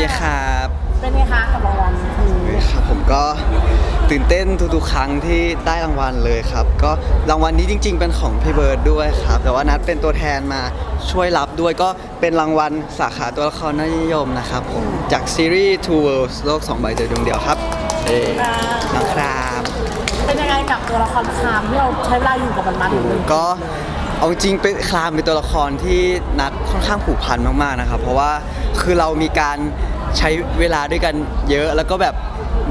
ดีครับเป็นไงคะกับรางวัลนี้ครับผมก็ตื่นเต้นทุกๆ ครั้งที่ได้รางวัลเลยครับ ก็รางวัลนี้จริง ๆ เป็นของพี่เบิร์ดด้วยครับ แต่ว่านัดเป็นตัวแทนมาช่วยรับด้วยก็เป็นรางวัลสาขาตัวละครนิยมนะครับผมจากซีรีส์ Two Worlds โลก2ใบเจอดวงเดียวครับเอ้น้องครับ เป็นยังไงกับตัวละครคามที่เราใช้เวลาอยู่กับมันมาถึงหนึ่งก็ เอาจริงเป็นคลามเป็นตัวละครที่นัดค่อนข้างผูกพันมากๆนะครับเพราะว่าคือเรามีการใช้เวลาด้วยกันเยอะแล้วก็แบบ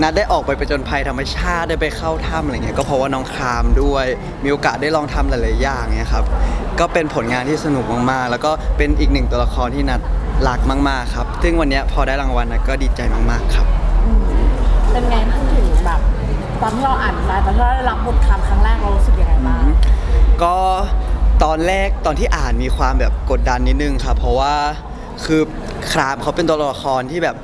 นัดได้ออกไปไปจนภัยธรรมชาติได้ไปเข้าถ้ำอะไรเงี้ยก็เพราะว่าน้องคลามด้วย มีโอกาสได้ลองทำหลายๆอย่างเนี่ยครับก็เป็นผลงานที่สนุกมากๆ แล้วก็เป็นอีกหนึ่งตัวละครที่นัดรักมากๆครับ ซึ่งวันเนี้ยพอได้รางวัลนัดก็ดีใจมากๆครับ เป็นไงพูดถึงแบบตอนที่เราอ่านมาตอนที่เราได้รับบทคำครั้งแรกเรารู้สึกยังไงบ้างก็ ตอนแรกตอนที่อ่านมีความแบบกดดันนิดนึงครับเพราะว่าคือครามเขาเป็นตัวละครที่แบบ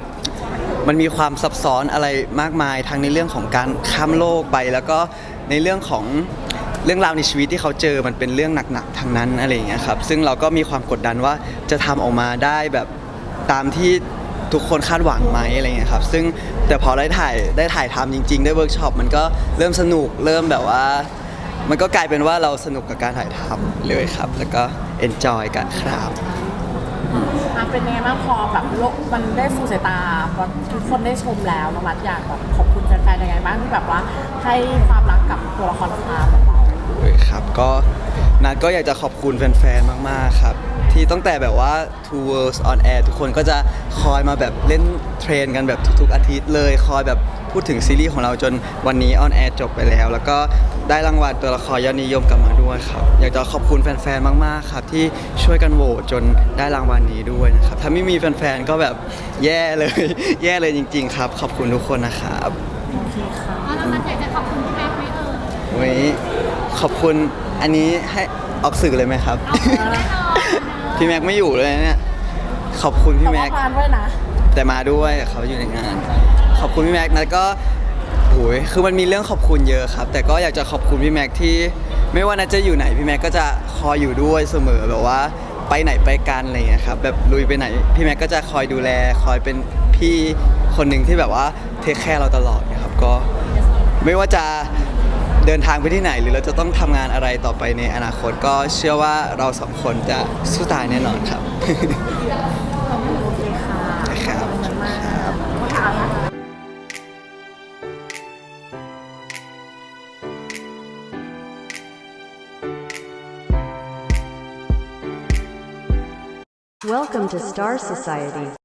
มันมีความซับซ้อนอะไรมากมายทั้งในเรื่องของการข้ามโลกไป แล้วก็ในเรื่องของเรื่องราวในชีวิตที่เขาเจอมันเป็นเรื่องหนักๆทั้งนั้นอะไรอย่างเงี้ยครับซึ่งเราก็มีความกดดันว่าจะทำออกมาได้แบบตามที่ทุกคนคาดหวังไหมอะไรเงี้ยครับซึ่งแต่พอได้ถ่ายได้ถ่ายทำจริง ๆ ได้เวิร์กช็อปมันก็เริ่มสนุกเริ่มแบบว่า มันก็กลายเป็นว่าเราสนุกกับการถ่ายทำเลยครับ แล้วก็เอนจอยกันครับอะเป็นยังไงบ้างพอแบบโลกมันได้สู่สายตาพอทุกคนได้ชมแล้วน้องนัทอยากแบบขอบคุณแฟนๆยังไงบ้างที่แบบว่าให้ความรักกับตัวละครคามของเรา เลยครับ ก็นัดก็อยากจะขอบคุณแฟนๆ มากๆ ครับ ที่ตั้งแต่แบบว่า Two Worlds on Air ทุกคนก็จะคอยมาแบบเล่นเทรนกันแบบทุกๆ อาทิตย์เลย คอยแบบพูดถึงซีรีส์ของเราจนวันนี้ on air จบไปแล้ว แล้วก็ได้รางวัลตัวละครยอดนิยมกลับมาด้วยครับ อยากจะขอบคุณแฟนๆ มากๆ ครับ ที่ช่วยกันโหวตจนได้รางวัลนี้ด้วยนะครับ ถ้าไม่มีแฟนๆ ก็แบบแย่เลย แย่เลยจริง ๆ ครับ ขอบคุณทุกคนนะครับ โอเคค่ะ แล้วนัทอยากจะขอบคุณพี่แม็กซ์ไหมเอ่ย วันนี้ ขอบคุณอันนี้ให้ออกสื่อเลยไหมครับแน่นอนนะพี่แม็กไม่อยู่เลยนะเนี่ยขอบคุณพี่แต่แม็ว่ากงานด้วยนะแต่มาด้วยเขาอยู่ในงาน ขอบคุณพี่แม็กนะก็โอ้ยคือมันมีเรื่องขอบคุณเยอะครับ แต่ก็อยากจะขอบคุณพี่แม็กที่ไม่ว่านัทจะอยู่ไหนพี่แม็กก็จะคอยอยู่ด้วยเสมอแบบว่าไปไหนไปกันอะไรอย่างเงี้ยครับแบบลุยไปไหนพี่แม็กก็จะคอยดูแล คอยเป็นพี่คนหนึ่งที่แบบว่าเทคแคร์เราตลอดนะครับก็ไม่ว่าจะ เดินทางไปที่ไหน หรือเราจะต้องทำงานอะไรต่อไปในอนาคตก็เชื่อว่าเราสองคนจะสู้ตายแน่นอนครับ โอเคค่ะครับ ขอบคุณมากค่ะ Welcome to Star Society.